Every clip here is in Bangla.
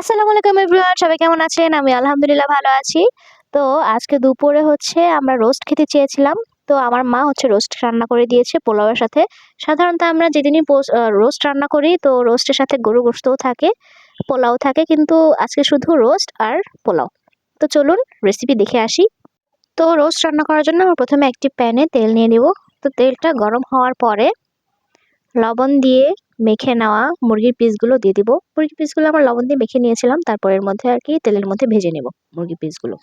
আসসালামু আলাইকুম এভরিওয়ান, সবাই কেমন আছেন? আমি আলহামদুলিল্লাহ ভালো আছি। তো আজকে দুপুরে হচ্ছে আমরা রোস্ট খেতে চেয়েছিলাম। তো আমার মা হচ্ছে রোস্ট রান্না করে দিয়েছে পোলাওয়ের সাথে। সাধারণত আমরা যেদিনই রোস্ট রান্না করি, তো রোস্টের সাথে গরু গোস্তও থাকে, পোলাও থাকে, কিন্তু আজকে শুধু রোস্ট আর পোলাও। তো চলুন রেসিপি দেখে আসি। তো রোস্ট রান্না করার জন্য আমরা প্রথমে একটি প্যানে তেল নিয়ে নেব। তো তেলটা গরম হওয়ার পরে লবণ দিয়ে মেখে নেওয়া মুরগির পিসগুলো দিয়ে দিব। মুরগির পিসগুলো আমরা লবণ দিয়ে মেখে নিয়েছিলাম তারপর এর মধ্যে আর কি তেলের মধ্যে ভেজে নেব মুরগির পিসগুলো।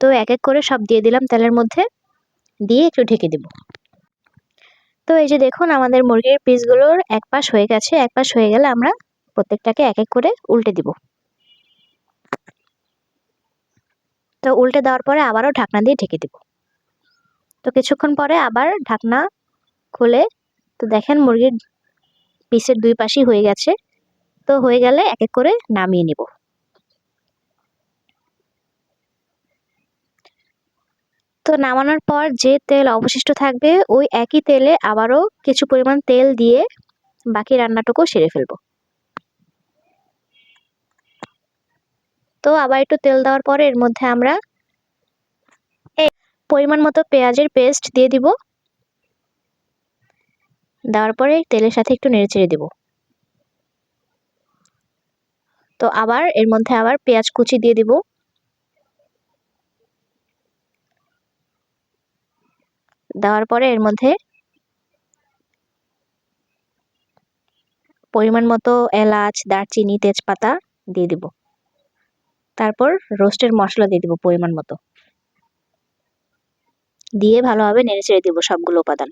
তো এক এক করে সব দিয়ে দিলাম তেলের মধ্যে, দিয়ে একটু ঢেকে দেব। তো এই যে দেখুন আমাদের মুরগির পিসগুলোর এক পাশ হয়ে গেছে, এক পাশ হয়ে গেলে আমরা প্রত্যেকটাকে এক এক করে উল্টে দিব। তো উল্টে দেওয়ার পরে আবারও ঢাকনা দিয়ে ঢেকে দিব। তো কিছুক্ষণ পরে আবার ঢাকনা খুলে। তো দেখেন মুরগির পিসের দুই পাশই হয়ে গেছে। তো হয়ে গেলে এক এক করে নামিয়ে নিব। তো নামানোর পর যে তেল অবশিষ্ট থাকবে, ওই একই তেলে আবারও কিছু পরিমাণ তেল দিয়ে বাকি রান্নাটুকু সেরে ফেলব। তো আবার একটু তেল দেওয়ার পরে এর মধ্যে আমরা পরিমাণ মতো পেঁয়াজের পেস্ট দিয়ে দিব। দেওয়ার পরে তেলের সাথে একটু নেড়ে চেড়ে দেব। তো আবার এর মধ্যে আবার পেঁয়াজ কুচি দিয়ে দিব। দেওয়ার পরে এর মধ্যে পরিমাণ মতো এলাচ, দারচিনি, তেজপাতা দিয়ে দিব। তারপর রোস্টের মশলা দিয়ে দিব পরিমাণ মতো। দিয়ে ভালোভাবে নেড়ে চেড়ে দিব সবগুলো উপাদান।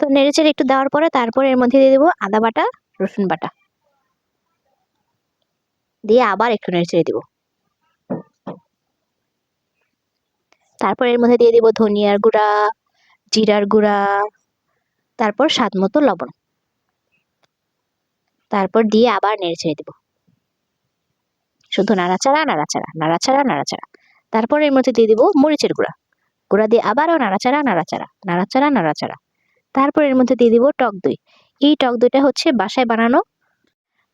তো নেড়েচেড়ে একটু দেওয়ার পরে তারপর এর মধ্যে দিয়ে দেবো আদা বাটা, রসুন বাটা। দিয়ে আবার একটু নেড়েচেড়ে দেবো। তারপর এর মধ্যে দিয়ে দেবো ধনিয়ার গুঁড়া, জিরার গুঁড়া, তারপর স্বাদ মতো লবণ। তারপর দিয়ে আবার নেড়েচেড়ে দেবো। শুধু নাড়াচাড়া নাড়াচাড়া নাড়াচাড়া নাড়াচাড়া। তারপর এর মধ্যে দিয়ে দিব মরিচের গুঁড়া। গুঁড়া দিয়ে আবারও নাড়াচাড়া নাড়াচাড়া নাড়াচাড়া নাড়াচাড়া। তারপর এর মধ্যে দিয়ে দিব টক দই। এই টক দইটা হচ্ছে বাসায় বানানো।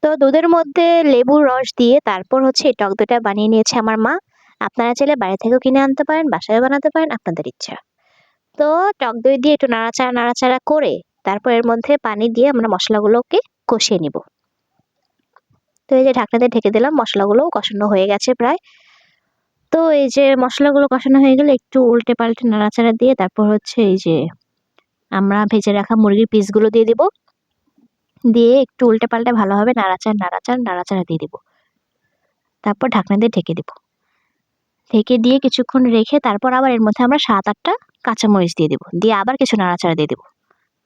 তো দুধের মধ্যে লেবুর রস দিয়ে তারপর হচ্ছে এই টক দইটা বানিয়ে নিয়েছে আমার মা। আপনারা চাইলে বাইরে থেকেও কিনে আনতে পারেন বাসায় বানাতে পারেন, আপনাদের ইচ্ছা। তো টক দই দিয়ে একটু নাড়াচাড়া নাড়াচাড়া করে তারপর এর মধ্যে পানি দিয়ে আমরা মশলাগুলোকে কষিয়ে নিব। তো এই যে ঢাকনাতে ঢেকে দিলাম মশলাগুলো কষানো হয়ে গেছে প্রায়। তো এই যে মশলাগুলো কষানো হয়ে গেলে একটু উল্টে পাল্টে নাড়াচাড়া দিয়ে তারপর হচ্ছে এই যে আমরা ভেজে রাখা মুরগির পিসগুলো দিয়ে দিব। দিয়ে একটু উল্টে পাল্টে ভালোভাবে নাড়াচাড় নাড়াচাড়, নাড়াচাড়া দিয়ে দিব। তারপর ঢাকনা দিয়ে ঢেকে দিব। ঢেকে দিয়ে কিছুক্ষণ রেখে তারপর আবার এর মধ্যে আমরা সাত, আটটা কাঁচামরিচ দিয়ে দেবো। দিয়ে আবার কিছু নাড়াচাড়া দিয়ে দেবো।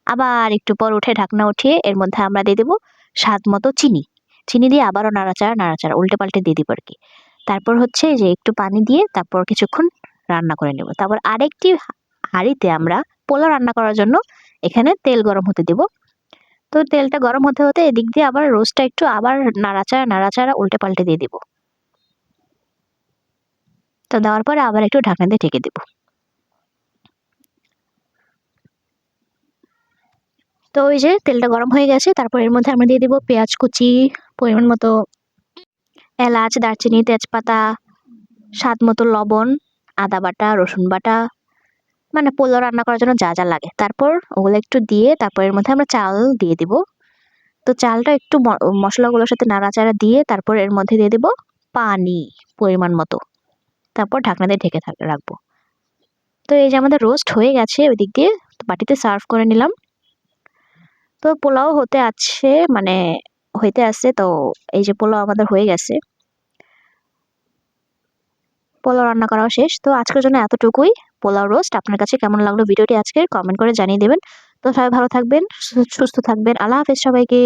আবার একটু পর উঠে ঢাকনা উঠিয়ে এর মধ্যে আমরা দিয়ে দেবো স্বাদ মতো চিনি। চিনি দিয়ে আবারও নাড়াচাড়া নাড়াচাড়া উল্টে পাল্টে দিয়ে দিব আর কি তারপর হচ্ছে যে একটু পানি দিয়ে তারপর কিছুক্ষণ রান্না করে নেব। তারপর আরেকটি হাঁড়িতে আমরা পোলাও রান্না করার জন্য এখানে তেল গরম হতে দেব। তো তেলটা গরম হতে হতে এদিক দিয়ে আবার রোস্টটা একটু আবার নাড়াচাড়া নাড়াচাড়া উল্টে পাল্টে দিয়ে দেব। তো দেওয়ার পরে আবার একটু ঢাকনা দিয়ে ঢেকে দেব। তো ওই যে তেলটা গরম হয়ে গেছে, তারপর এর মধ্যে আমরা দিয়ে দেবো পেঁয়াজ কুচি, পরিমাণ মতো এলাচ, দারচিনি, তেজপাতা, স্বাদ মতো লবণ, আদা বাটা, রসুন বাটা মানে পোলাও রান্না করার জন্য যা যা লাগে। তারপর ওগুলো একটু দিয়ে তারপর এর মধ্যে আমরা চাল দিয়ে দিব। তো চালটা একটু মশলাগুলোর সাথে নাড়াচাড়া দিয়ে তারপর এর মধ্যে দিয়ে দেব পানি পরিমাণ মতো। তারপর ঢাকনা দিয়ে ঢেকে রাখব। তো এই যে আমাদের রোস্ট হয়ে গেছে ওই দিক দিয়ে বাটিতে সার্ভ করে নিলাম। তো পোলাও হতে আছে মানে হইতে আছে, তো এই যে পোলাও আমাদের হয়ে গেছে। পোলাও রান্না করাও শেষ। তো আজকের জন্য এতটুকুই। পোলাও রোস্ট আপনার কাছে কেমন লাগল ভিডিওটি আজকে? কমেন্ট করে জানিয়ে দেবেন। তো সবাই ভালো থাকবেন সুস্থ থাকবেন। আল্লাহ হাফেজ সবাইকে।